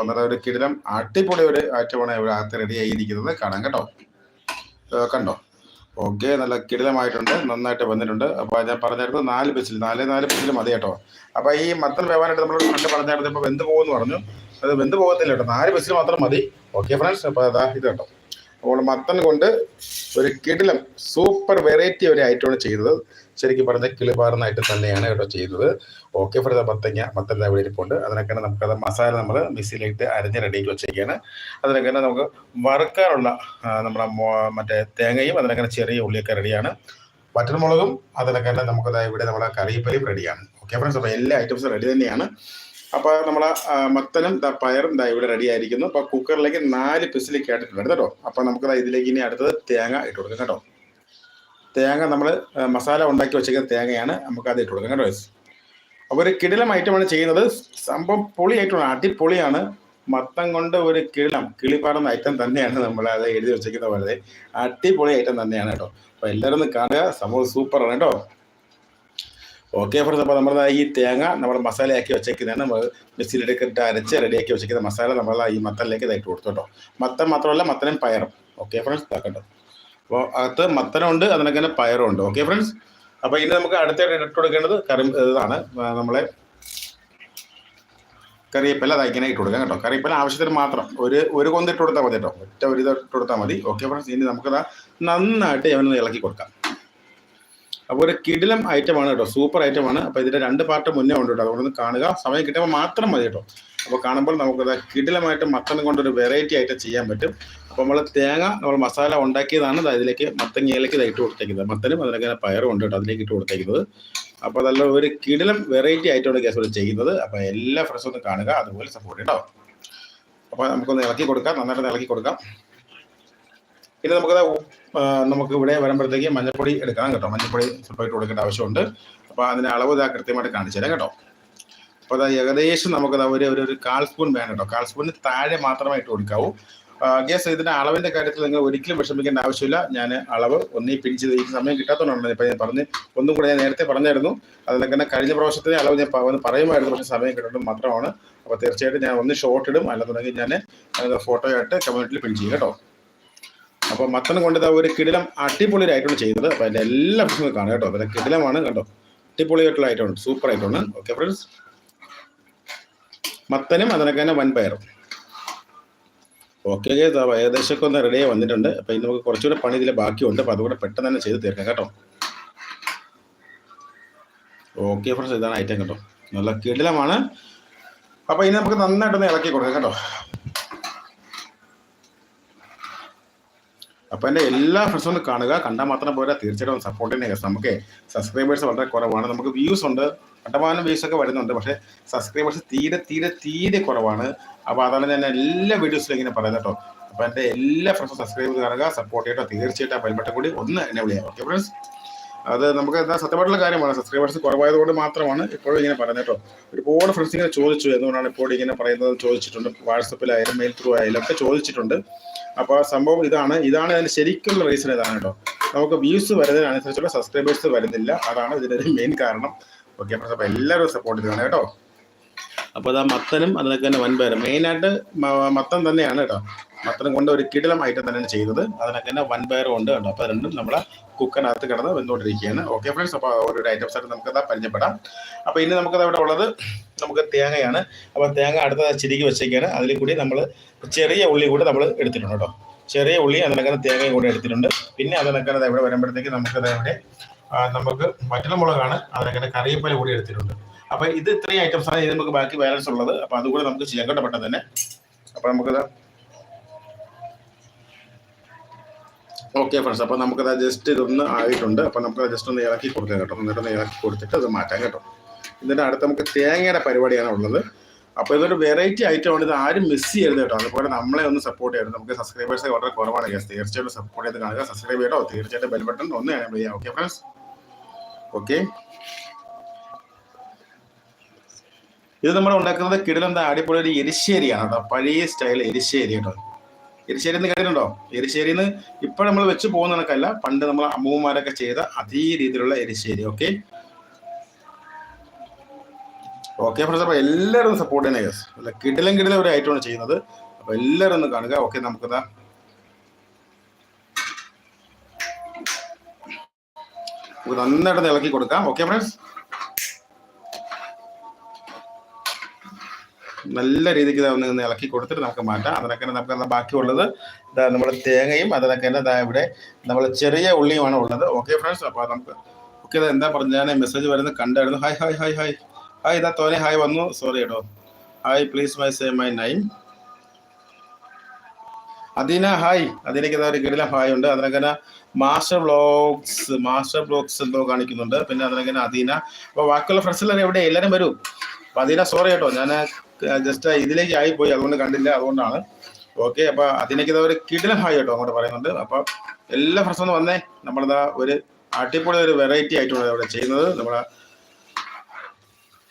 ഒന്നര ഒരു കിടിലം അടിപൊളി ഒരു ആറ്റമാണ് ഇവിടെ അകത്ത് റെഡി ആയിരിക്കുന്നത്. കാണാം കേട്ടോ. കണ്ടോ? ഓക്കെ നല്ല കിടിലമായിട്ടുണ്ട്. നന്നായിട്ട് വന്നിട്ടുണ്ട്. അപ്പോൾ ഞാൻ പറഞ്ഞായിരുന്നു നാല് ബസ്സിൽ നാല് നാല് ബസ്സിൽ മതി കേട്ടോ. അപ്പോൾ ഈ മത്തൻ വേവാനായിട്ട് നമ്മൾ കണ്ട് പറഞ്ഞായിരുന്നു. ഇപ്പോൾ വെന്ത് പോകുമെന്ന് പറഞ്ഞു. അത് വെന്ത് പോകത്തില്ല കേട്ടോ. നാല് ബസ്സിൽ മാത്രം മതി. ഓക്കെ ഫ്രണ്ട്സ് അപ്പോൾ അതാ ഇത് കേട്ടോ. അപ്പോൾ മത്തൻ കൊണ്ട് ഒരു കിടിലം സൂപ്പർ വെറൈറ്റി ഒരു ഐറ്റമാണ് ചെയ്തത്. ശരിക്കും പറഞ്ഞ കിളിപാറുന്നായിട്ട് തന്നെയാണ് ഇവിടെ ചെയ്തത്. ഓക്കെ ഫ്രദ മത്തങ്ങ മത്തൻ ഇവിടെ ഇരിപ്പുണ്ട്. അതിനൊക്കെ നമുക്കത് മസാല നമ്മൾ മിക്സിയിലിട്ട് അരിഞ്ഞ് റെഡിയാക്കി വെച്ചേക്കാണ്. അതിനൊക്കെ നമുക്ക് വറുക്കാനുള്ള നമ്മുടെ മറ്റേ തേങ്ങയും അതിനൊക്കെ ചെറിയ ഉള്ളിയൊക്കെ റെഡിയാണ് വറ്റൽമുളകും അതിനൊക്കെ തന്നെ നമുക്കത് ഇവിടെ നമ്മുടെ കറിയപ്പലയും റെഡിയാണ് ഓക്കെ ഫ്രണ്ട്സ് അപ്പോൾ എല്ലാ ഐറ്റംസും റെഡി തന്നെയാണ്. അപ്പോൾ നമ്മളെ മത്തനും പയറും ദാ ഇവിടെ റെഡി ആയിരിക്കുന്നു. അപ്പോൾ കുക്കറിലേക്ക് നാല് പിസിലേക്ക് ആയിട്ടുണ്ട് കേട്ടോ. അപ്പോൾ നമുക്ക് ഇതിലേക്ക് ഇനി അടുത്തത് തേങ്ങ ഇട്ട് കൊടുക്കാം കേട്ടോ. തേങ്ങ നമ്മൾ മസാല ഉണ്ടാക്കി വെച്ചേക്കുന്ന തേങ്ങയാണ് നമുക്ക് അത് ഇട്ട് കൊടുക്കാം കേട്ടോ. അപ്പോൾ ഒരു കിടിലം ഐറ്റമാണ് ചെയ്യുന്നത്. സംഭവം പൊളിയായിട്ടുള്ള അടിപൊളിയാണ്. മത്തം കൊണ്ട് ഒരു കിളം കിളിപ്പാടുന്ന ഐറ്റം തന്നെയാണ് നമ്മൾ അത് എഴുതി വെച്ചേക്കുന്ന പോലെ അടിപൊളി ഐറ്റം തന്നെയാണ് കേട്ടോ. അപ്പോൾ എല്ലാവരും ഒന്ന് കാണുക. സംഭവം സൂപ്പറാണ് കേട്ടോ. ഓക്കെ ഫ്രണ്ട്സ് അപ്പോൾ നമ്മൾ ഈ തേങ്ങ നമ്മൾ മസാലയാക്കി വെച്ചേക്കുന്നതാണ്. നമ്മൾ മിക്സിയിലെടുക്കിട്ട് അരച്ച് റെഡിയാക്കി വെച്ചേക്കുന്ന മസാല നമ്മൾ ഈ മത്തനിലേക്ക് ഇതായിട്ട് കൊടുത്തു കേട്ടോ. മത്തൻ മാത്രമല്ല മത്തനും പയറും. ഓക്കെ ഫ്രണ്ട്സ് ഇതാക്കട്ടോ അപ്പോൾ അകത്ത് മത്തനുണ്ട് അതിനൊക്കെ തന്നെ പയറും ഉണ്ട് ഓക്കെ ഫ്രണ്ട്സ് അപ്പോൾ ഇനി നമുക്ക് അടുത്തായിട്ട് ഇട്ട് കൊടുക്കേണ്ടത് കറി ഇതാണ് നമ്മളെ കറിവേപ്പില അത് അയക്കാനായി ഇട്ട് കൊടുക്കാം കേട്ടോ. കറിവേപ്പില ആവശ്യത്തിന് മാത്രം. ഒരു ഒരു കൊന്ത് ഇട്ട് കൊടുത്താൽ മതി കേട്ടോ. ഒറ്റ ഒരു ഇത് ഇട്ട് കൊടുത്താൽ മതി. ഓക്കെ ഫ്രണ്ട്സ് ഇനി നമുക്കത് നന്നായിട്ട് അവനൊന്ന് ഇളക്കി കൊടുക്കാം. അപ്പോൾ ഒരു കിടിലം ഐറ്റമാണ് കേട്ടോ. സൂപ്പർ ഐറ്റമാണ് അപ്പോൾ ഇതിന്റെ രണ്ട് പാർട്ട് മുന്നേ ഉണ്ട് കേട്ടോ. അതുകൊണ്ട് കാണുക. സമയം കിട്ടുമ്പോൾ മാത്രം മതി കേട്ടോ. അപ്പോൾ കാണുമ്പോൾ നമുക്ക് കിടിലമായിട്ട് മത്തൻ കൊണ്ടൊരു വെറൈറ്റി ആയിട്ട് ചെയ്യാൻ പറ്റും. അപ്പോൾ നമ്മൾ തേങ്ങ നമ്മൾ മസാല ഉണ്ടാക്കിയതാണ്. ദാ ഇതിലേക്ക് മത്തങ്ങയിലേക്ക് ഇട്ട് കൊടുത്തേക്കുന്നത്. മത്തനും അതിനൊക്കെ പയറും ഉണ്ട് കേട്ടോ. അതിലേക്ക് ഇട്ട് കൊടുത്തേക്കുന്നത്. അപ്പോൾ നല്ല ഒരു കിടിലം വെറൈറ്റി ആയിട്ടാണ് ഗ്യാസ് ഇവിടെ ചെയ്യുന്നത്. അപ്പോൾ എല്ലാ ഫ്രണ്ട്സും ഒന്ന് കാണുക. അതുപോലെ സപ്പോർട്ട് കേട്ടോ അപ്പോൾ നമുക്കൊന്ന് ഇളക്കി കൊടുക്കാം. നന്നായിട്ട് ഇളക്കി കൊടുക്കാം. ഇനി നമുക്കത് നമുക്ക് ഇവിടെ വരുമ്പോഴത്തേക്ക് മഞ്ഞപ്പൊടി എടുക്കണം കേട്ടോ. മഞ്ഞപ്പൊടി സെപ്പറേറ്റ് കൊടുക്കേണ്ട ആവശ്യമുണ്ട്. അപ്പോൾ അതിന്റെ അളവ് ഇതാ കൃത്യമായിട്ട് കാണിച്ചു തരാം കേട്ടോ. അപ്പോൾ അത് ഏകദേശം നമുക്കത് ഒരു ഒരു കാൽ സ്പൂൺ വേണം കേട്ടോ. കാൽ സ്പൂണിന് താഴെ മാത്രമേ ഇട്ട് കൊടുക്കാവൂ. ഗ്യാസ് ഇതിന്റെ അളവിന്റെ കാര്യത്തിൽ നിങ്ങൾ ഒരിക്കലും വിഷമിക്കേണ്ട ആവശ്യമില്ല. ഞാൻ അളവ് ഒന്നേ പിരിച്ച് ഈ സമയം കിട്ടാത്തതുകൊണ്ടാണ് ഇപ്പം ഞാൻ പറഞ്ഞ് ഒന്നും കൂടെ ഞാൻ നേരത്തെ പറഞ്ഞായിരുന്നു. അതിനൊക്കെ തന്നെ കഴിഞ്ഞ പ്രാവശ്യത്തിന്റെ അളവ് ഞാൻ ഒന്ന് പറയുമായിരുന്നു. പക്ഷേ സമയം കിട്ടുന്നത് മാത്രമാണ്. അപ്പോൾ തീർച്ചയായിട്ടും ഞാൻ ഒന്ന് ഷോർട്ട് ഇടും. അല്ലാന്നുണ്ടെങ്കിൽ ഞാൻ ഫോട്ടോ ആയിട്ട് കമ്മ്യൂണിറ്റിയിൽ പിൻ ചെയ്യും കേട്ടോ. അപ്പോൾ മത്തൻ കൊണ്ട് ഒരു കിടിലം അടിപൊളിയായിട്ടുള്ള ചെയ്തത് അപ്പോൾ അതിന്റെ എല്ലാ പ്രശ്നവും കാണാം കേട്ടോ. അപ്പൊ കിടിലമാണ് കണ്ടോ. അടിപൊളിയായിട്ടുള്ള സൂപ്പർ ആയിട്ടുണ്ട് ഓക്കെ ഫ്രണ്ട്സ് മത്തനും അതിനൊക്കെ തന്നെ വൻപയറും. ഓക്കെ ഏകദേശമൊക്കെ ഒന്ന് റെഡിയായി വന്നിട്ടുണ്ട്. അപ്പോൾ ഇനി നമുക്ക് കുറച്ചുകൂടെ പണി ഇതിൽ ബാക്കിയുണ്ട്. അപ്പോൾ അതുകൂടെ പെട്ടെന്ന് തന്നെ ചെയ്ത് തീർക്കാം കേട്ടോ. ഓക്കെ ഫ്രണ്ട്സ് ഇതാണ് ഐറ്റം കേട്ടോ. നല്ല കിടിലമാണ്. അപ്പോൾ ഇനി നമുക്ക് നന്നായിട്ടൊന്ന് ഇളക്കി കൊടുക്കാം കേട്ടോ. അപ്പോൾ എന്റെ എല്ലാ ഫ്രണ്ട്സും ഒന്ന് കാണുക. കണ്ടാൽ മാത്രം പോരാ. തീർച്ചയായിട്ടും സപ്പോർട്ട് തന്നെ നമുക്ക് സബ്സ്ക്രൈബേഴ്സ് വളരെ കുറവാണ്. നമുക്ക് വ്യൂസ് ഉണ്ട്. കണ്ടമാനം വ്യൂസ് ഒക്കെ വരുന്നുണ്ട്. പക്ഷേ സബ്സ്ക്രൈബേഴ്സ് തീരെ തീരെ തീരെ കുറവാണ്. അപ്പോൾ അതാണ് ഞാൻ എല്ലാ വീഡിയോസിലും ഇങ്ങനെ പറയുന്നത് കേട്ടോ. അപ്പോൾ എന്റെ എല്ലാ ഫ്രണ്ട്സും സബ്സ്ക്രൈബ് കാണുക. സപ്പോർട്ട് ചെയ്യട്ടോ. തീർച്ചയായിട്ടും ആ കൂടി ഒന്ന് എന്നെ വിളിയാം ഓക്കെ ഫ്രണ്ട്സ് അത് നമുക്ക് എന്താ സത്യമായിട്ടുള്ള കാര്യമാണ്. സബ്സ്ക്രൈബേഴ്സ് കുറവായതുകൊണ്ട് മാത്രമാണ് ഇപ്പോഴും ഇങ്ങനെ പറയുന്നത് ഒരുപാട് ഫ്രണ്ട്സ് ഇങ്ങനെ ചോദിച്ചു. എന്തുകൊണ്ടാണ് ഇപ്പോൾ ഇങ്ങനെ പറയുന്നത് ചോദിച്ചിട്ടുണ്ട്? വാട്സപ്പിലായാലും മെയിൽ ത്രൂ ആയാലും ഒക്കെ ചോദിച്ചിട്ടുണ്ട്. അപ്പോൾ സംഭവം ഇതാണ്. ഇതാണ് അതിന് ശരിക്കുള്ള റീസൺ ഇതാണ് കേട്ടോ. നമുക്ക് വ്യൂസ് വരുന്നതിനനുസരിച്ചുള്ള സബ്സ്ക്രൈബേഴ്സ് വരുന്നില്ല. അതാണ് ഇതിന്റെ ഒരു മെയിൻ കാരണം. ഓക്കെ അപ്പോൾ എല്ലാവരും സപ്പോർട്ട് ചെയ്യണം കേട്ടോ. അപ്പോൾ അതാ മത്തനും അതിനൊക്കെ തന്നെ വൻപേരം മെയിനായിട്ട് മത്തൻ തന്നെയാണ് കേട്ടോ. മത്തനും കൊണ്ട് ഒരു കിടിലം ഐറ്റം തന്നെയാണ് ചെയ്തത്. അതിനൊക്കെ തന്നെ വൻപയറും ഉണ്ട് കേട്ടോ. അപ്പോൾ രണ്ടും നമ്മളെ കുക്കറിനകത്ത് കിടന്ന് വന്നുകൊണ്ടിരിക്കുകയാണ് ഓക്കെ ഫ്രണ്ട്സ് അപ്പോൾ ഓരോ ഐറ്റംസ് ആയിട്ട് നമുക്കത് പരിചയപ്പെടാം. അപ്പോൾ ഇനി നമുക്കത് അവിടെ ഉള്ളത് നമുക്ക് തേങ്ങയാണ്. അപ്പോൾ തേങ്ങ അടുത്ത ചിരിക്ക് വെച്ചേക്കാണ്. അതിൽ കൂടി നമ്മൾ ചെറിയ ഉള്ളി കൂടി നമ്മൾ എടുത്തിട്ടുണ്ട് കേട്ടോ. ചെറിയ ഉള്ളി അതിനൊക്കെ തേങ്ങയും കൂടി എടുത്തിട്ടുണ്ട്. പിന്നെ അതിനൊക്കെ ഇവിടെ വരുമ്പോഴത്തേക്ക് നമുക്കത് അവിടെ നമുക്ക് നമുക്ക് വറ്റൽമുളകാണ് അതിനൊക്കെ കറിവേപ്പില കൂടി എടുത്തിട്ടുണ്ട്. അപ്പോൾ ഇത് ഇത്രയും ആണ് ഇത് നമുക്ക് ബാക്കി ബാലൻസ് ഉള്ളത്. അപ്പോൾ അതുകൂടെ നമുക്ക് ചെയ്യാൻ കേട്ടോ പെട്ടെന്ന് തന്നെ. അപ്പോൾ നമുക്കത് ഓക്കെ ഫ്രണ്ട്സ് അപ്പോൾ നമുക്കത് ജസ്റ്റ് ഇതൊന്ന് ആയിട്ടുണ്ട്. അപ്പോൾ നമുക്ക് ജസ്റ്റ് ഒന്ന് ഇളക്കി കൊടുക്കാം കേട്ടോ. എന്നിട്ട് എന്നിട്ടൊന്ന് ഇളക്കി കൊടുത്തിട്ട് അത് മാറ്റാം കേട്ടോ. എന്നിട്ട് അടുത്ത് നമുക്ക് തേങ്ങയുടെ പരിപാടിയാണ് ഉള്ളത്. അപ്പോൾ ഇതൊരു വെറൈറ്റി ഐറ്റം ആണ്. ഇത് ആരും മിസ് ചെയ്യരുത് കേട്ടോ. അതുപോലെ നമ്മളെ ഒന്ന് സപ്പോർട്ട് ചെയ്യണം നമുക്ക് സബ്സ്ക്രൈബേഴ്സ് വളരെ കുറവാണ് guys. തീർച്ചയായിട്ടും സപ്പോർട്ട് ചെയ്ത് കാണുക. സബ്സ്ക്രൈബ് ചെയ്യട്ടോ. തീർച്ചയായിട്ടും ബെൽ ബട്ടൺ ഒന്ന് എനേബിൾ ചെയ്യാം ഓക്കെ ഫ്രണ്ട്സ് ഓക്കെ ഇത് നമ്മൾ ഉണ്ടാക്കുന്നത് കിടിലെന്താ അടിപൊളി ഒരു എരിശ്ശേരിയാണ് കേട്ടോ. പഴയ സ്റ്റൈൽ എരിശ്ശേരി കേട്ടോ. എരിശ്ശേരി എന്ന് കേട്ടിട്ടുണ്ടോ? എരിശ്ശേരിന്ന് ഇപ്പോൾ നമ്മൾ വെച്ച് പോകുന്ന കണക്കല്ല പണ്ട് നമ്മൾ അമ്മൂമാരൊക്കെ ചെയ്ത അതേ രീതിയിലുള്ള എരിശ്ശേരി ഓക്കെ? ഓക്കെ ഫ്രണ്ട്സ് അപ്പോൾ എല്ലാവരും സപ്പോർട്ട് ചെയ്യണേ യെസ് അല്ല കിടിലം കിടിലം ഒരു ഐറ്റമാണ് ചെയ്യുന്നത്. അപ്പോൾ എല്ലാവരും ഒന്ന് കാണുക. ഓക്കെ നമുക്ക് നന്നായിട്ട് ഇളക്കി കൊടുക്കാം. ഓക്കെ ഫ്രണ്ട്സ് നല്ല രീതിക്ക് ഒന്ന് ഇളക്കി കൊടുത്തിട്ട് നമുക്ക് മാറ്റാം. അതിനൊക്കെ നമുക്ക് ബാക്കിയുള്ളത്. ഇതാ നമ്മൾ തേങ്ങയും അതിനൊക്കെ തന്നെ ഇവിടെ നമ്മൾ ചെറിയ ഉള്ളിയുമാണ് ഉള്ളത്. ഓക്കെ ഫ്രണ്ട്സ് അപ്പോൾ നമുക്ക് ഓക്കെ എന്താ പറഞ്ഞു ഞാൻ മെസ്സേജ് വരുന്നത് കണ്ടായിരുന്നു. Hi hi hi hi hi ഇതാ തോനെ ഹായ് വന്നു. സോറി കേട്ടോ hi please my say my name അതിന ഹായ് അതിനൊക്കെ ഏതാ ഒരു കിടിലം ഹായ് ഉണ്ട്. അതിനൊക്കെ മാസ്റ്റർ ബ്ലോഗ്സ് മാസ്റ്റർ ബ്ലോഗ്സ് എന്തോ കാണിക്കുന്നുണ്ട്. പിന്നെ അതിനൊക്കെ അദീന. അപ്പോൾ ബാക്കിയുള്ള ഫ്രണ്ട്സ് എല്ലാവരും എവിടെ എല്ലാവരും വരും. അപ്പോൾ അദീന സോറി കേട്ടോ ഞാൻ ജസ്റ്റ് ഇതിലേക്ക് പോയി അതുകൊണ്ട് കണ്ടില്ല. അതുകൊണ്ടാണ്. ഓക്കെ അപ്പൊ അതിനൊക്കെ ഒരു കിടിലം ഹായ് കേട്ടോ അങ്ങോട്ട് പറയുന്നുണ്ട്. അപ്പൊ എല്ലാ ഫ്രണ്ട്സും വന്നേ. നമ്മളിതാ ഒരു അടിപൊളി ഒരു വെറൈറ്റി ആയിട്ടാണ് ഇവിടെ ചെയ്യുന്നത്. നമ്മളെ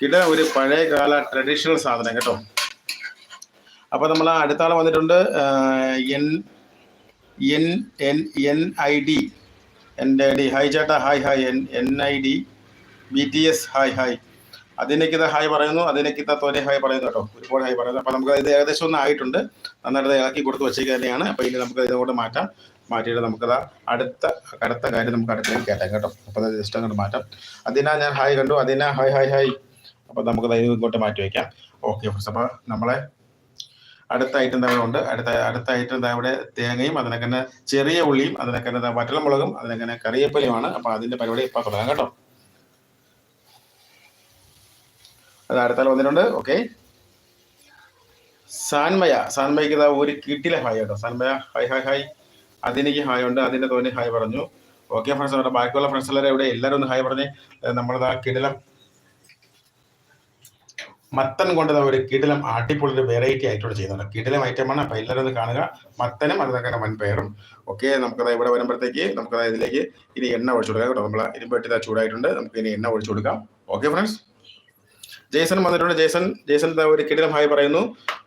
കിട ഒരു പഴയ കാല ട്രഡീഷണൽ സാധനം കേട്ടോ. അപ്പൊ നമ്മൾ അടുത്ത ആൾ വന്നിട്ടുണ്ട്. N N N N I D. എന്റെ ഡി. ഹൈ ചേട്ടാ. Hi hi N N I D. B T S. Hi hi അതിനേക്കിത hi പറയുന്നു അതിനേക്കിത തോനെ ഹായ് പറയുന്നു കേട്ടോ. ഒരുപാട് ഹായ് പറയുന്നു. അപ്പോൾ നമുക്ക് ഇത് ഏകദേശം ഒന്ന് ആയിട്ടുണ്ട്. നന്നായിട്ട് ഇളക്കി കൊടുത്ത് വെച്ചേക്ക് തന്നെയാണ്. അപ്പോൾ ഇനി നമുക്ക് ഇതുകൊണ്ട് മാറ്റാം. മാറ്റിയിട്ട് നമുക്കത് അടുത്ത അടുത്ത കാര്യം നമുക്ക് അടുത്തേക്ക് കയറ്റാം കേട്ടോ അപ്പോൾ അത് ജസ്റ്റ് അങ്ങോട്ട് മാറ്റാം. അതിനാ ഞാൻ ഹായ് കണ്ടു. അതിനാ ഹായ് ഹായ് ഹായ് അപ്പോൾ നമുക്ക് ഇത് ഇങ്ങോട്ട് മാറ്റി വയ്ക്കാം ഓക്കെ ഫ്രണ്ട്സ് അപ്പോൾ നമ്മളെ അടുത്ത ഐറ്റം തന്നെ ഉണ്ട്. അടുത്ത അടുത്ത ഐറ്റം ഇവിടെ തേങ്ങയും അതിനൊക്കെ ചെറിയ ഉള്ളിയും അതിനൊക്കെ തന്നെ വറ്റലമുളകും അതിനൊക്കെ കറിയപ്പലിയുമാണ് അപ്പോൾ അതിന്റെ പരിപാടി ഇപ്പോൾ തുടങ്ങാം കേട്ടോ. അത് അടുത്താൽ വന്നിട്ടുണ്ട്. ഓക്കെ സാൻമയ. സാൻമയ്ക്ക് ഇതാ ഒരു കിട്ടിലെ ഹായ് കേട്ടോ. സാൻമയ ഹായ് ഹായ് ഹായ് അതിനേക്ക് ഹായ് ഉണ്ട്. അതിന്റെ തോന്നി ഹായ് പറഞ്ഞു. ഓക്കെ ഫ്രണ്ട്സ് അവിടെ ബാക്കിയുള്ള ഫ്രണ്ട്സ് എല്ലാവരും ഇവിടെ എല്ലാവരും ഒന്ന് ഹായ് പറഞ്ഞേ. നമ്മളിതാ കിടിലം മത്തൻ കൊണ്ട് ഒരു കിടിലം അടിപൊളി ഒരു വെറൈറ്റി ആയിട്ടുള്ള ചെയ്യുന്നുണ്ട്. കിടിലം ഐറ്റമാണ് അപ്പൊ എല്ലാവരും ഒന്ന് കാണുക. മത്തനും അതിനൊക്കെ വൻപയറും ഓക്കെ നമുക്കത് ഇവിടെ വരുമ്പോഴത്തേക്ക് നമുക്കത് ഇതിലേക്ക് ഇനി എണ്ണ ഒഴിച്ചു കൊടുക്കാം കേട്ടോ. നമ്മൾ ഇരുമ്പെട്ടി ചൂടായിട്ടുണ്ട്. നമുക്ക് ഇനി എണ്ണ ഒഴിച്ചു കൊടുക്കാം. ഓക്കെ ഫ്രണ്ട്സ് ജേസൺ വന്നിട്ടുണ്ട്. ജേസൺ ജേസൺ ഒരു കിടിലം ഹായ് പറയുന്നു.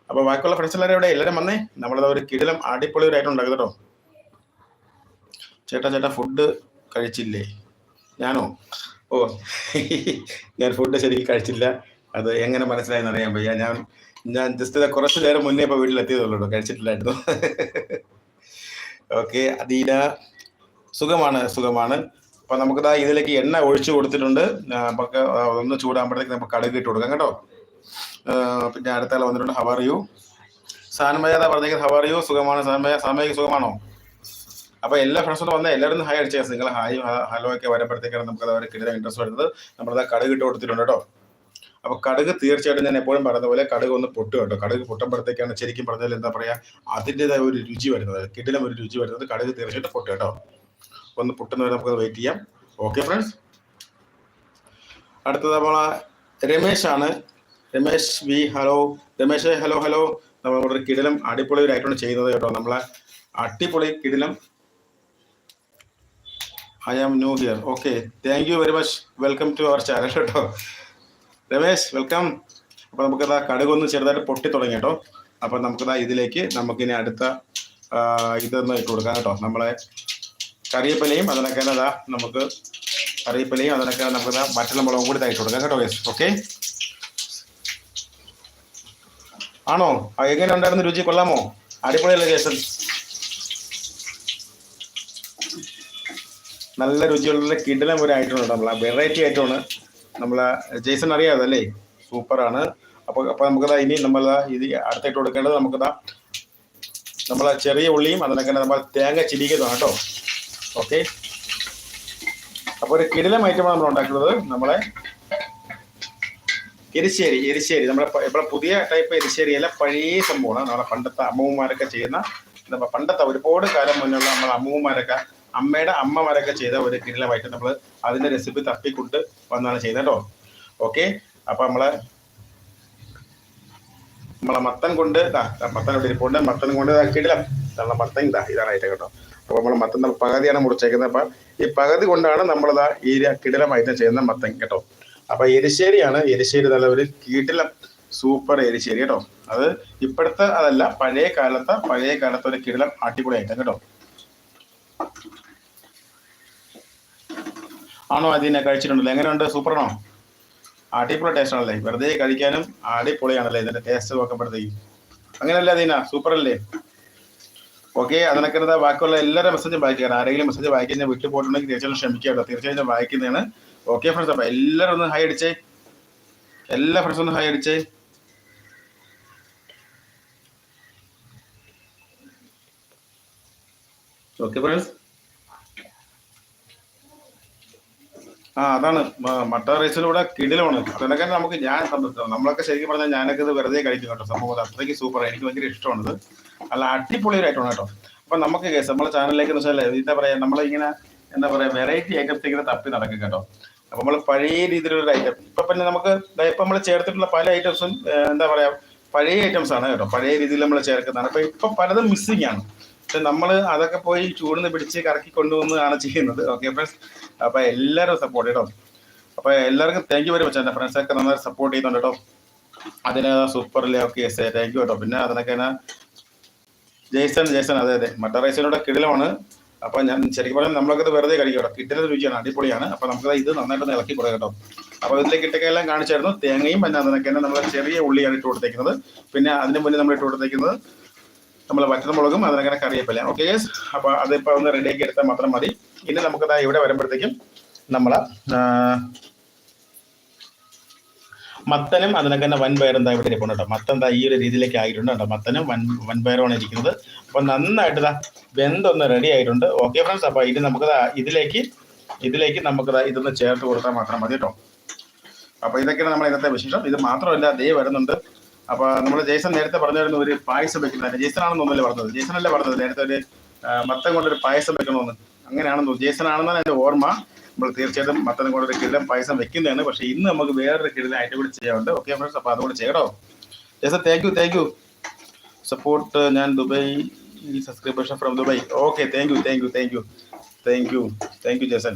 അപ്പൊ ബാക്കിയുള്ള ഫ്രണ്ട്സ് എല്ലാവരും ഇവിടെ എല്ലാവരും വന്നേ? നമ്മളത് ഒരു കിടിലം അടിപൊളി ഉണ്ടാക്കും കേട്ടോ. ചേട്ടാ ചേട്ടാ ഫുഡ് കഴിച്ചില്ലേ? ഞാനോ? ഓ ഞാൻ ഫുഡ് ശരിക്കും കഴിച്ചില്ല. അത് എങ്ങനെ മനസ്സിലായെന്ന് അറിയാൻ വയ്യ. ഞാൻ ഞാൻ ജസ്റ്റ് കുറച്ച് നേരം മുന്നേ ഇപ്പൊ വീട്ടിലെത്തിയതുള്ളൂ കഴിച്ചിട്ടില്ലായിരുന്നു. ഓക്കെ അതീന സുഖമാണ് സുഖമാണ്. അപ്പൊ നമുക്കിതാ ഇതിലേക്ക് എണ്ണ ഒഴിച്ചു കൊടുത്തിട്ടുണ്ട്. നമുക്ക് ഒന്ന് ചൂടാകുമ്പോഴത്തേക്ക് നമുക്ക് കടുക് ഇട്ട് കൊടുക്കാം കേട്ടോ. പിന്നെ അടുത്ത ആൾ വന്നിട്ടുണ്ട്. ഹവർ യു സാൻമയ പറഞ്ഞേക്കുന്നത് ഹവർ യു സുഖമാണ്. സാൻമയ സാമയ്ക്ക് സുഖമാണോ? അപ്പൊ എല്ലാ ഫ്രണ്ട്സും വന്ന. എല്ലാവരും ഹായ് അടിച്ചു നിങ്ങൾ ഹായും ഹലോ ഒക്കെ വരുമ്പോഴത്തേക്കാണ് നമുക്ക് അതവരെ കിട്ടുന്ന ഇൻട്രസ്റ്റ് വരുന്നത്. നമ്മളത് കടുക് ഇട്ട് കൊടുത്തിട്ടുണ്ട് കേട്ടോ. അപ്പൊ കടുക് തീർച്ചയായിട്ടും ഞാൻ എപ്പോഴും പറയുന്ന പോലെ കടുക് ഒന്ന് പൊട്ടു കേട്ടോ. കടുക് പൊട്ടുമ്പോഴത്തേക്കാണ് ശരിക്കും പറഞ്ഞാൽ എന്താ പറയാ അതിന്റെതായ ഒരു രുചി വരുന്നത്. കിടിലം ഒരു രുചി വരുന്നത്. കടുക് തീർച്ചയായിട്ടും പൊട്ടു കേട്ടോ. ഒന്ന് പൊട്ടുന്നവരെ നമുക്ക് വെയിറ്റ് ചെയ്യാം. ഓക്കെ ഫ്രണ്ട്സ് അടുത്തത് നമ്മളെ ആണ്. Ramesh V hello Ramesh hello hello നമ്മൾ കിടിലം അടിപൊളി ഐറ്റം ചെയ്യുന്നത് കേട്ടോ. നമ്മളെ അടിപൊളി കിടിലം. I am new here okay thank you very much welcome to our channel കേട്ടോ. രമേശ് വെൽക്കം അപ്പോൾ നമുക്കതാ കടുകൊന്ന് ചെറുതായിട്ട് പൊട്ടി തുടങ്ങി കേട്ടോ. അപ്പോൾ നമുക്കതാ ഇതിലേക്ക് നമുക്കിനി അടുത്ത ഇതൊന്ന് ഇട്ട് കൊടുക്കാം കേട്ടോ. നമ്മളെ കറിയപ്പലയും അതിനൊക്കെ അതാ നമുക്ക് കറിയപ്പലയും അതിനൊക്കെ നമുക്ക് മറ്റുള്ള മുളകും കൂടി തയ്ച്ചു കൊടുക്കാം കേട്ടോ ഗസ്റ്റ് ഓക്കെ ആണോ? എങ്ങനെ ഉണ്ടായിരുന്നു രുചി? കൊള്ളാമോ? അടിപൊളിയല്ലേ ജേസൺ നല്ല രുചിയുള്ള കിടലം ഒരു ഐറ്റമാണ് നമ്മളെ വെറൈറ്റി ഐറ്റമാണ് നമ്മളെ ജേസൺ അറിയാതല്ലേ സൂപ്പറാണ് അപ്പോൾ അപ്പോൾ നമുക്കതാ ഇനി നമ്മൾ ഇത് അടുത്തായിട്ട് കൊടുക്കേണ്ടത് നമുക്കതാ നമ്മളെ ചെറിയ ഉള്ളിയും അതിനൊക്കെ നമ്മൾ തേങ്ങ ചിരിക്കുന്നതാണ് കേട്ടോ. ഓക്കെ അപ്പോൾ ഒരു കിടിലം ഐറ്റമാണ് നമ്മൾ ഉണ്ടാക്കുന്നത്. നമ്മളെ എരിശ്ശേരി എരിശ്ശേരി. നമ്മുടെ ഇവിടെ പുതിയ ടൈപ്പ് എരിശ്ശേരി അല്ല പഴയ സംഭവമാണ്. നമ്മളെ പണ്ടത്തെ അമ്മൂമ്മമാരൊക്കെ ചെയ്യുന്ന പണ്ടത്തെ ഒരുപാട് കാലം മുന്നുള്ള നമ്മളെ അമ്മൂമ്മമാരൊക്കെ അമ്മയുടെ അമ്മമാരൊക്കെ ചെയ്ത ഒരു കിരിലമായിട്ട് നമ്മൾ അതിന്റെ റെസിപ്പി തപ്പിക്കൊണ്ട് വന്നാണ് ചെയ്യുന്നത് കേട്ടോ. ഓക്കെ അപ്പം നമ്മളെ നമ്മളെ മത്തൻ കൊണ്ട് മത്തൻ ഇവിടെ ഇരിപ്പുണ്ട്. മത്തൻ കൊണ്ട് കിടിലം. നമ്മളെ മത്തൻ. ഇതാ ഇതാണ് ഐറ്റം കേട്ടോ. അപ്പൊ നമ്മൾ മത്തം പകുതിയാണ് മുറിച്ചേക്കുന്നത്. അപ്പൊ ഈ പകുതി കൊണ്ടാണ് നമ്മളിതാ ഈ കിടിലമായിട്ട് ചെയ്യുന്ന മത്തൻ കേട്ടോ? അപ്പൊ എരിശ്ശേരിയാണ്. എരിശ്ശേരി നല്ല ഒരു കിടിലം സൂപ്പർ എരിശ്ശേരി കേട്ടോ? അത് ഇപ്പോഴത്തെ അതല്ല പഴയ കാലത്തെ പഴയ കാലത്തെ ഒരു കിടിലം അടിപൊളി ഐറ്റം കേട്ടോ? ആണോ അതിനെ കഴിച്ചിട്ടുണ്ടല്ലോ? എങ്ങനെയുണ്ട്? സൂപ്പറാണോ? അടിപൊളി ടേസ്റ്റ് ആണല്ലേ? വെറുതെ കഴിക്കാനും അടിപൊളിയാണല്ലേ? ഇതിന്റെ ടേസ്റ്റ് നോക്കപ്പെടുത്തേക്കും അങ്ങനെയല്ലേ അതീന സൂപ്പർ അല്ലേ ഓക്കെ അതിനൊക്കെ ബാക്കിയുള്ള എല്ലാവരും മെസ്സേജും വായിക്കുക. ആരെങ്കിലും മെസ്സേജ് വായിക്കാൻ ഞാൻ വിട്ടു പോയിട്ടുണ്ടെങ്കിൽ തീർച്ചയായും ക്ഷമിക്കുക കേട്ടോ. തീർച്ചയായും ഞാൻ വായിക്കുന്നതാണ്. ഓക്കെ ഫ്രണ്ട്സ് അപ്പൊ എല്ലാവരും ഒന്ന് ഹൈ അടിച്ചേ. എല്ലാ ഫ്രണ്ട്സും ഒന്ന് ഹൈ അടിച്ചേ. ഓക്കെ ഫ്രണ്ട്സ് ആ അതാണ്. മട്ട റൈസിലൂടെ കിടിലാണ് അതിനൊക്കെ നമുക്ക് ഞാൻ സംബന്ധിച്ചത് നമ്മളൊക്കെ ശരിക്കും പറഞ്ഞാൽ ഞാനൊക്കെ ഇത് വെറുതെ കഴിക്കും കേട്ടോ സംഭവം. അത് അത്രയ്ക്ക് സൂപ്പർ എനിക്ക് ഭയങ്കര ഇഷ്ടമാണിത്. അല്ല അടിപൊളിയായിട്ടാണ് കേട്ടോ. അപ്പൊ നമുക്ക് കേസ് നമ്മളെ ചാനലിലേക്ക് എന്ന് വെച്ചാൽ എന്താ പറയാ നമ്മളിങ്ങനെ എന്താ പറയാ വെറൈറ്റി ഐറ്റംസ് ഇങ്ങനെ തപ്പി നടക്കും കേട്ടോ. അപ്പൊ നമ്മൾ പഴയ രീതിയിലുള്ള ഐറ്റം ഇപ്പൊ പിന്നെ നമുക്ക് ഇപ്പൊ നമ്മൾ ചേർത്തിട്ടുള്ള പല ഐറ്റംസും എന്താ പറയാ പഴയ ഐറ്റംസ് ആണ് കേട്ടോ. പഴയ രീതിയിൽ നമ്മൾ ചേർക്കുന്നതാണ്. അപ്പൊ ഇപ്പൊ പലതും മിസ്സിംഗ് ആണ്. പക്ഷെ നമ്മൾ അതൊക്കെ പോയി ചൂടുന്ന് പിടിച്ച് കറക്കി കൊണ്ടുവന്നതാണ് ചെയ്യുന്നത്. ഓക്കെ ഫ്രണ്ട്സ് അപ്പൊ എല്ലാവരും സപ്പോർട്ട് കേട്ടോ അപ്പൊ എല്ലാവർക്കും താങ്ക് യു വെരി മച്ച് എന്റെ ഫ്രണ്ട്സൊക്കെ നന്നായി സപ്പോർട്ട് ചെയ്യുന്നുണ്ട് കേട്ടോ അതിന് സൂപ്പറിലെ ഓക്കെ താങ്ക് യു കേട്ടോ പിന്നെ അതിനൊക്കെ ജയ്സൺ ജയ്സൺ അതെ അതെ. മട്ട റൈസിനോട് കിടിലമാണ്. അപ്പൊ ഞാൻ ശരിക്കും പറഞ്ഞാൽ നമ്മളൊക്കെ ഇത് വെറുതെ കഴിക്കും കേട്ടോ കിട്ടുന്ന രുചിയാണ് അടിപൊളിയാണ്. അപ്പൊ നമുക്ക് ഇത് നന്നായിട്ട് ഇളക്കി കേട്ടോ അപ്പൊ ഇതിലേക്ക് ഇട്ടൊക്കെല്ലാം കാണിച്ചായിരുന്നു. തേങ്ങയും പിന്നെ അതിനൊക്കെ നമ്മൾ ചെറിയ ഉള്ളിയാണ് ഇട്ട് കൊടുത്തേക്കുന്നത്. പിന്നെ അതിന് മുന്നേ നമ്മൾ ഇട്ട് കൊടുത്തേക്കുന്നത് നമ്മൾ വറ്റൽമുളകും അതിനങ്ങനെ കറിയപ്പില്ല ഓക്കെ അപ്പൊ അതിപ്പോ ഒന്ന് റെഡിയാക്കി എടുത്താൽ മാത്രം മതി. ഇനി നമുക്ക് ദാ ഇവിടെ വരുമ്പോഴത്തേക്കും നമ്മളെ മത്തനും അതിനൊക്കെ തന്നെ വൻപയറും എന്താ ഇവിടെ ഇരിപ്പുണ്ട് കേട്ടോ. മത്തൻ ദാ ഈ ഒരു രീതിയിലേക്ക് ആയിട്ടുണ്ട് കേട്ടോ. മത്തനും വൻ വൻപയറുമാണ് ഇരിക്കുന്നത്. അപ്പൊ നന്നായിട്ട് ദാ വെന്തൊന്ന് റെഡി ആയിട്ടുണ്ട്. ഓക്കെ ഫ്രണ്ട്സ് അപ്പൊ ഇത് നമുക്ക് ഇതിലേക്ക് ഇതിലേക്ക് നമുക്ക് ഇതൊന്ന് ചേർത്ത് കൊടുത്താൽ മാത്രം മതി കേട്ടോ. അപ്പൊ ഇതൊക്കെയാണ് നമ്മൾ ഇന്നത്തെ വിശേഷം. ഇത് മാത്രമല്ല ദേ വരുന്നുണ്ട് അപ്പൊ നമ്മൾ ജേസൺ നേരത്തെ പറഞ്ഞായിരുന്നു ഒരു പായസം വെക്കുന്നതിന് ജേസൺ ആണെന്ന് ഒന്നല്ലേ പറഞ്ഞത്? ജേസൺ അല്ലേ പറഞ്ഞത്? നേരത്തെ ഒരു മത്തം കൊണ്ടൊരു പായസം വെക്കണമെന്ന്. അങ്ങനെയാണെന്ന് ജേസൺ ആണെന്നാണ് എന്റെ ഓർമ്മ. നമ്മൾ തീർച്ചയായിട്ടും മത്തനം കൊണ്ടൊരു കിടിലം പായസം വെക്കുന്നതാണ്. പക്ഷെ ഇന്ന് നമുക്ക് വേറൊരു കിടിലം ഐറ്റം കൂടി ചെയ്യാറുണ്ട് ഓക്കെ ഫ്രണ്ട്സ് അപ്പൊ അതുകൂടി ചെയ്യണോ Jason thank you thank you support ഞാൻ Dubai subscription from Dubai okay thank you thank you thank you thank you thank you Jason.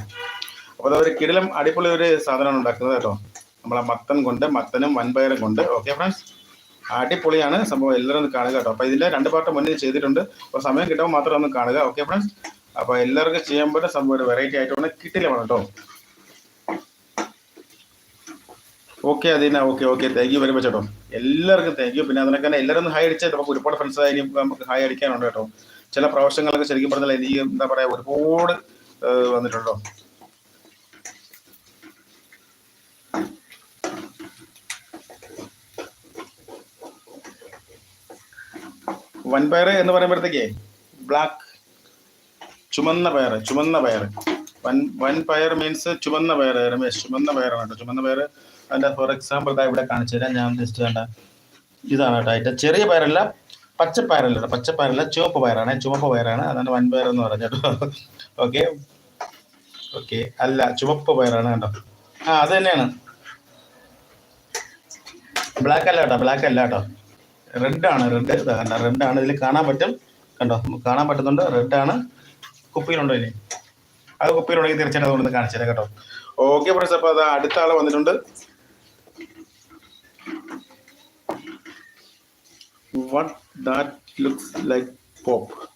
അപ്പോൾ ഒരു കിടിലം അടിപൊളി ഒരു സാധനമാണ് ഉണ്ടാക്കുന്നത് കേട്ടോ. നമ്മളെ മത്തൻ കൊണ്ട് മത്തനും വൻപയറും കൊണ്ട്. ഓക്കെ ഫ്രണ്ട്സ് അടിപൊളിയാണ് സംഭവം. എല്ലാവരും ഒന്ന് കാണുക കേട്ടോ. അപ്പോൾ ഇതിന്റെ രണ്ട് പാർട്ട് മുന്നിൽ ചെയ്തിട്ടുണ്ട്. അപ്പോൾ സമയം കിട്ടുമ്പോൾ മാത്രം ഒന്ന് കാണുക. ഓക്കെ ഫ്രണ്ട്സ് അപ്പോൾ എല്ലാവർക്കും ചെയ്യാൻ പറ്റുന്ന സംഭവം ഒരു വെറൈറ്റി ആയിട്ടാണ് വേണം കേട്ടോ. ഓക്കെ അതിന okay okay thank you very much കേട്ടോ. എല്ലാവർക്കും താങ്ക് യു പിന്നെ അതിനൊക്കെ എല്ലാവരും ഹൈ അടിച്ചാൽ നമുക്ക് ഒരുപാട് ഫ്രണ്ട്സ് ആയി നമുക്ക് ഹൈ അടിക്കാനുണ്ട് കേട്ടോ. ചില പ്രാവശ്യങ്ങളൊക്കെ ശരിക്കും പറഞ്ഞാൽ എനിക്ക് എന്താ പറയാ ഒരുപാട് വന്നിട്ടുണ്ടോ വൻപയർ എന്ന് പറയുമ്പോഴത്തേക്കേ ബ്ലാക്ക് ചുമന്ന പയർ ചുമന്ന പയർ. വൻ പയർ മീൻസ് ചുമന്ന പയർ രമേശ് ചുമന്ന പയറാണ് കേട്ടോ. ചുമന്ന പയർ അതിന്റെ ഫോർ എക്സാമ്പിൾ ഇവിടെ കാണിച്ചു തരാം. ഞാൻ ജസ്റ്റ് വേണ്ട ഇതാണ് കേട്ടോ അതിന്റെ ചെറിയ പയറല്ല പച്ചപ്പയറല്ല പച്ചപ്പയറല്ല ചുവപ്പ് പയറാണ്. ചുവപ്പ് പയറാണ്. അതാണ് വൻപയർ എന്ന് പറഞ്ഞു കേട്ടോ. ഓക്കെ ഓക്കെ അല്ല ചുവപ്പ് പയറാണ് കേട്ടോ. ആ അത് തന്നെയാണ്. ബ്ലാക്ക് അല്ല കേട്ടോ. ബ്ലാക്ക് അല്ല കേട്ടോ. റെഡ് ആണ് റെഡ് കണ്ട റെഡ് ആണ് ഇതിൽ കാണാൻ പറ്റും. കണ്ടോ? കാണാൻ പറ്റുന്നുണ്ട്. റെഡ് ആണ്. കുപ്പിയിലുണ്ടോ ഇനി? അത് കുപ്പിയിലുണ്ടെങ്കിൽ തീർച്ചയായിട്ടും അതുകൊണ്ട് കാണിച്ചു കേട്ടോ. ഓക്കെ ഫ്രണ്ട്സ് അപ്പോൾ അത് അടുത്ത ആൾ വന്നിട്ടുണ്ട്. What that looks like pop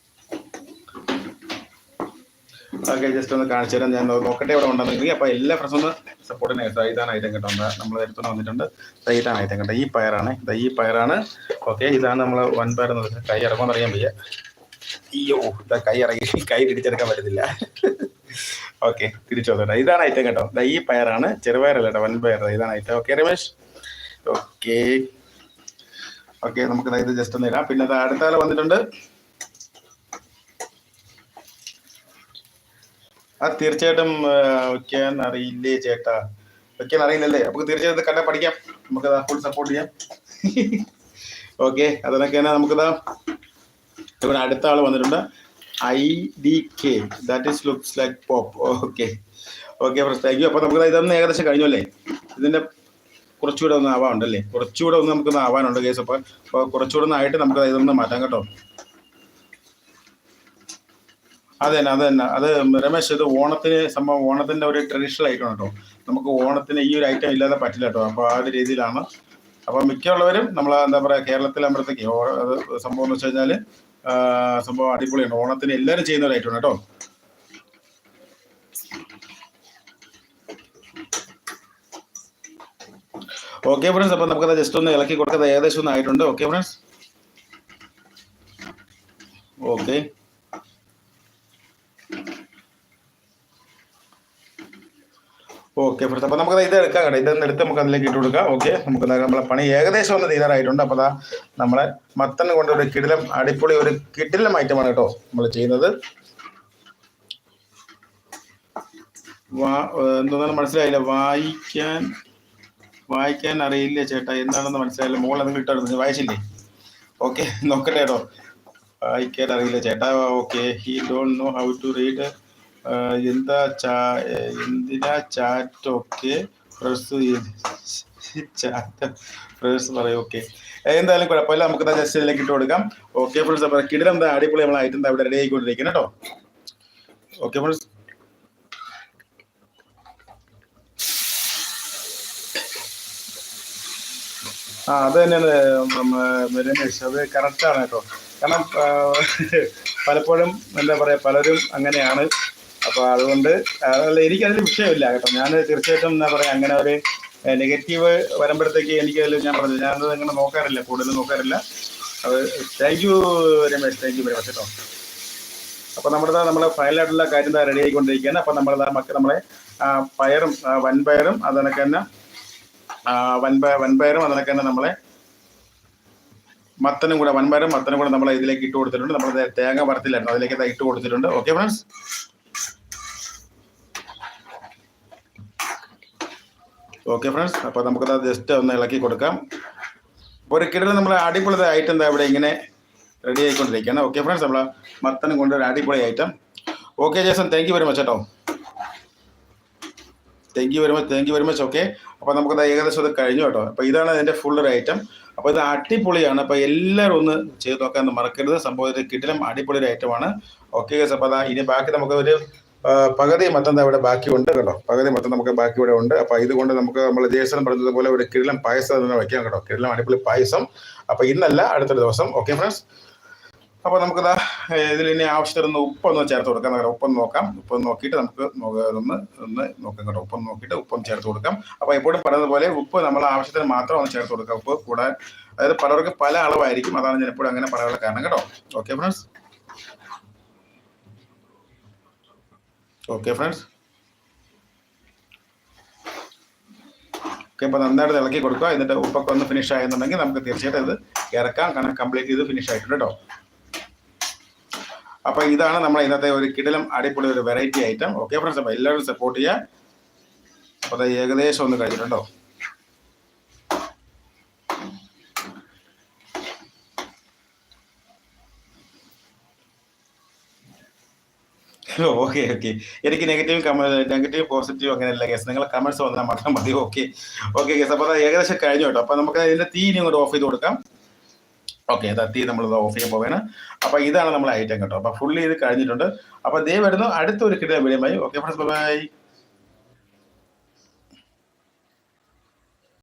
okay just ഒന്ന് കാണിച്ചു തരാം. ഞാൻ നോക്കട്ടെ ഇവിടെ ഉണ്ടെന്നെങ്കിൽ അപ്പോൾ എല്ലാ ഫ്രണ്ട്സ് ഒന്ന് സപ്പോർട്ടിന് ഇതാണ് ഐറ്റം കിട്ടുന്നത് നമ്മൾ എടുത്തുകൊണ്ട് വന്നിട്ടുണ്ട്. സൈറ്റാണ് ഐറ്റം കേട്ടോ. ഈ പയറാണ്. ഇതാ ഈ പയറാണ്. ഓക്കെ ഇതാണ് നമ്മൾ വൻ പയർ എന്ന് കൈ ഇറങ്ങുമെന്ന് അറിയാൻ വയ്യ. അയ്യോ ഇതാ കൈ ഇറങ്ങി. കൈ തിരിച്ചെടുക്കാൻ പറ്റത്തില്ല. ഓക്കെ തിരിച്ചു വന്നിട്ട് ഇതാണ് ഐറ്റം കേട്ടോ. ഇതാ ഈ പയറാണ്. ചെറുപയറല്ല വൻ പയർ. ഇതാണ് item okay Ramesh. Okay. Okay നമുക്ക് ഇത് ജസ്റ്റ് ഒന്ന് ഇടാം. പിന്നെ അടുത്ത ആൾ വന്നിട്ടുണ്ട്. ആ തീർച്ചയായിട്ടും വെക്കാൻ അറിയില്ലേ ചേട്ടാ? വെക്കാൻ അറിയില്ലല്ലേ? നമുക്ക് തീർച്ചയായിട്ടും കണ്ട പഠിക്കാം. നമുക്ക് ഫുൾ സപ്പോർട്ട് ചെയ്യാം. ഓക്കെ അതിനൊക്കെ തന്നെ നമുക്കിതാ ഇവിടെ അടുത്ത ആൾ വന്നിട്ടുണ്ട്. I D K that is looks like pop okay okay thank you അപ്പൊ നമുക്ക് ഇതൊന്ന് ഏകദേശം കഴിഞ്ഞു അല്ലേ? ഇതിന്റെ കുറച്ചുകൂടെ ഒന്ന് ആവാനുണ്ടല്ലേ? കുറച്ചുകൂടെ ഒന്ന് നമുക്ക് ആവാനുണ്ട് കേസ് അപ്പൊ. അപ്പൊ കുറച്ചുകൂടെ ഒന്ന് ആയിട്ട് നമുക്ക് ഇതൊന്ന് മാറ്റാം കേട്ടോ. അത് തന്നെ അത് തന്നെ അത് രമേശ് ഇത് ഓണത്തിന് സംഭവം ഓണത്തിന്റെ ഒരു ട്രഡീഷണൽ ഐറ്റം കേട്ടോ നമുക്ക് ഓണത്തിന് ഈ ഒരു ഐറ്റം ഇല്ലാതെ പറ്റില്ല കേട്ടോ അപ്പോൾ ആ ഒരു രീതിയിലാണ്. അപ്പോൾ മിക്കുള്ളവരും നമ്മൾ എന്താ പറയുക കേരളത്തിലാകുമ്പോഴത്തേക്ക് ഓ- അത് സംഭവം എന്ന് വെച്ച് കഴിഞ്ഞാൽ സംഭവം അടിപൊളിയാണ്. ഓണത്തിന് എല്ലാവരും ചെയ്യുന്ന ഒരു ഐറ്റം കേട്ടോ ഓക്കെ ഫ്രണ്ട്സ് അപ്പോൾ നമുക്കത് ജസ്റ്റ് ഒന്ന് ഇളക്കി കൊടുക്കുന്നത് ഏകദേശം ഒന്ന് ആയിട്ടുണ്ട്. Okay friends okay okay friends അപ്പോൾ നമുക്ക് ഇത് എടുക്കാം കേട്ടോ. ഇതൊന്ന് എടുത്ത് നമുക്ക് അതിലേക്ക് ഇട്ട് കൊടുക്കാം. ഓക്കെ നമുക്ക് നമ്മളെ പണി ഏകദേശം ഒന്ന് തീരാറായിട്ടുണ്ട് അപ്പോൾ അതാ നമ്മളെ മത്തൻ കൊണ്ട് ഒരു കിടിലം അടിപൊളി ഒരു കിടിലം ഐറ്റമാണ് കേട്ടോ നമ്മൾ ചെയ്യുന്നത്. വാ എന്തോന്നാണ് മനസ്സിലായില്ല. വായിക്കാൻ വായിക്കാൻ അറിയില്ല ചേട്ടാ? എന്താണെന്ന് മനസ്സിലായില്ല. മോൾ അത് കിട്ടാണ് വായിച്ചില്ലേ? ഓക്കെ നോക്കട്ടെ കേട്ടോ. വായിക്കാൻ അറിയില്ല ചേട്ടാ. Okay he don't know how to read എന്താ ചാ എന്തിനാ chat okay press chat press എന്തായാലും കുഴപ്പമില്ല. നമുക്ക് ജസ്റ്റ് ഇതിലേക്ക് ഇട്ട് കൊടുക്കാം. ഓക്കെ ഫ്രണ്ട്സ് അപ്പോൾ കിടിലം എന്താ അടിപൊളി നമ്മൾ ഐറ്റം ഇവിടെ റെഡി ആയിക്കൊണ്ടിരിക്കുന്നത് കേട്ടോ. ഓക്കെ ഫ്രണ്ട്സ് ആ അത് തന്നെയാണ് രമേശ്. അത് കറക്റ്റാണ് കേട്ടോ. കാരണം പലപ്പോഴും എന്താ പറയാ പലരും അങ്ങനെയാണ്. അപ്പൊ അതുകൊണ്ട് എനിക്കതിൽ വിഷയമില്ല കേട്ടോ. ഞാൻ തീർച്ചയായിട്ടും എന്താ പറയാ അങ്ങനെ ഒരു നെഗറ്റീവ് വരുമ്പോഴത്തേക്ക് എനിക്ക് അതിൽ ഞാൻ പറഞ്ഞു ഞാനത് അങ്ങനെ നോക്കാറില്ല കൂടുതൽ നോക്കാറില്ല. അത് thank you Ramesh thank you much കേട്ടോ. അപ്പൊ നമ്മുടെ നമ്മളെ ഫയലായിട്ടുള്ള കാര്യം റെഡി ആയിക്കൊണ്ടിരിക്കുകയാണ്. അപ്പൊ നമ്മൾ മക്കൾ നമ്മളെ പയറും വൻപയറും അതിനൊക്കെ തന്നെ വൻപ വൻപയറും അതിനൊക്കെ തന്നെ നമ്മളെ മത്തനും കൂടെ വൻപയറും മത്തനും കൂടെ നമ്മൾ ഇതിലേക്ക് ഇട്ട് കൊടുത്തിട്ടുണ്ട്. നമ്മൾ തേങ്ങ വറുത്തില്ലായിരുന്നു അതിലേക്ക് ഇട്ട് കൊടുത്തിട്ടുണ്ട്. ഓക്കെ ഫ്രണ്ട്സ് ഓക്കെ ഫ്രണ്ട്സ് അപ്പോൾ നമുക്കത് ജസ്റ്റ് ഒന്ന് ഇളക്കി കൊടുക്കാം. അപ്പോൾ ഒരു കിടന്ന് നമ്മൾ അടിപൊളി ഐറ്റം എന്താ ഇവിടെ ഇങ്ങനെ റെഡി ആയിക്കൊണ്ടിരിക്കുകയാണ്. ഓക്കെ ഫ്രണ്ട്സ് നമ്മൾ മത്തനും കൊണ്ട് ഒരു അടിപൊളി item okay Jason thank you very much കേട്ടോ. Thank you very much thank you very much okay അപ്പോൾ നമുക്കത് ഏകദേശം അത് കഴിഞ്ഞു കേട്ടോ. അപ്പോൾ ഇതാണ് അതിന്റെ ഫുൾ ഒരു ഐറ്റം അപ്പോൾ ഇത് അടിപൊളിയാണ്. അപ്പോൾ എല്ലാവരും ഒന്ന് ചെയ്ത് നോക്കാൻ മറക്കരുത്. സംഭവം ഇത് കിട്ടിലും അടിപൊളി ഒരു ഐറ്റമാണ് ഓക്കെ അപ്പോൾ അതാ ഇനി ബാക്കി നമുക്ക് ഒരു ആ, പകുതി മത്തന്ത ഇവിടെ ബാക്കിയുണ്ട് കേട്ടോ. പകുതി മത്തം നമുക്ക് ബാക്കി ഇവിടെ ഉണ്ട്. അപ്പൊ ഇതുകൊണ്ട് നമുക്ക് നമ്മൾ ജേസൺ പറഞ്ഞതുപോലെ ഒരു കിരിലം പായസം തന്നെ വയ്ക്കാം കേട്ടോ. കിരിലം അടിപൊളി പായസം. അപ്പൊ ഇന്നല്ല അടുത്ത ദിവസം. Okay friends? അപ്പൊ നമുക്കിതാ ഇതിൽ ഇനി ആവശ്യത്തിനൊന്ന് ഉപ്പൊന്ന് ചേർത്ത് കൊടുക്കാം. നമുക്ക് ഉപ്പൊന്ന് നോക്കാം. ഉപ്പൊന്ന് നോക്കിയിട്ട് നമുക്ക് ഒന്ന് ഒന്ന് നോക്കാം കേട്ടോ. ഉപ്പൊന്ന് നോക്കിയിട്ട് ഉപ്പം ചേർത്ത് കൊടുക്കാം. അപ്പൊ എപ്പോഴും പറയുന്നത് പോലെ ഉപ്പ് നമ്മൾ ആവശ്യത്തിന് മാത്രം ഒന്ന് ചേർത്ത് കൊടുക്കാം. ഉപ്പ് കൂടാൻ അതായത് പലർക്ക് പല അളവായിരിക്കും. അതാണ് ഞാൻ എപ്പോഴും അങ്ങനെ പറയാനുള്ള കാരണം കേട്ടോ. Okay friends? Okay friends okay അപ്പോൾ നന്നായിട്ട് ഇളക്കി കൊടുക്കുക. എന്നിട്ട് ഉപ്പൊക്കെ ഒന്ന് ഫിനിഷ് ആയെന്നുണ്ടെങ്കിൽ നമുക്ക് തീർച്ചയായിട്ടും ഇത് ഇറക്കാം. കാരണം കംപ്ലീറ്റ് ചെയ്ത് ഫിനിഷ് ആയിട്ടുണ്ട് കേട്ടോ. അപ്പോൾ ഇതാണ് നമ്മൾ ഇന്നത്തെ ഒരു കിടിലം അടിപൊളി ഒരു വെറൈറ്റി ഐറ്റം ഓക്കെ ഫ്രണ്ട്സ് അപ്പോൾ എല്ലാവരും സപ്പോർട്ട് ചെയ്യുക. അപ്പോൾ അത് ഏകദേശം ഒന്ന് കഴിഞ്ഞിട്ടുണ്ടോ? Okay okay. എനിക്ക് നെഗറ്റീവ് കമന്റ് നെഗറ്റീവ് പോസിറ്റീവ് അങ്ങനെയല്ല കേസ് നിങ്ങൾ കമന്റ്സ് വന്നാൽ മാത്രം മതി ഓക്കെ. ഓക്കെ കേസ് അപ്പോൾ അത് ഏകദേശം കഴിഞ്ഞു കേട്ടോ. അപ്പോൾ നമുക്ക് ഇതിന്റെ തീ ഇനി ഓഫ് ചെയ്ത് കൊടുക്കാം. ഓക്കെ അതാ തീ നമ്മൾ ഓഫ് ചെയ്യാൻ പോവുകയാണ്. അപ്പോൾ ഇതാണ് നമ്മൾ ഐറ്റം കേട്ടോ. അപ്പോൾ ഫുള്ളി ഇത് കഴിഞ്ഞിട്ടുണ്ട്. അപ്പോൾ ദേ വരുന്നു അടുത്തൊരു കിട്ടിയ വീഡിയോ ഓക്കെ ഫ്രണ്ട്സ് ബൈ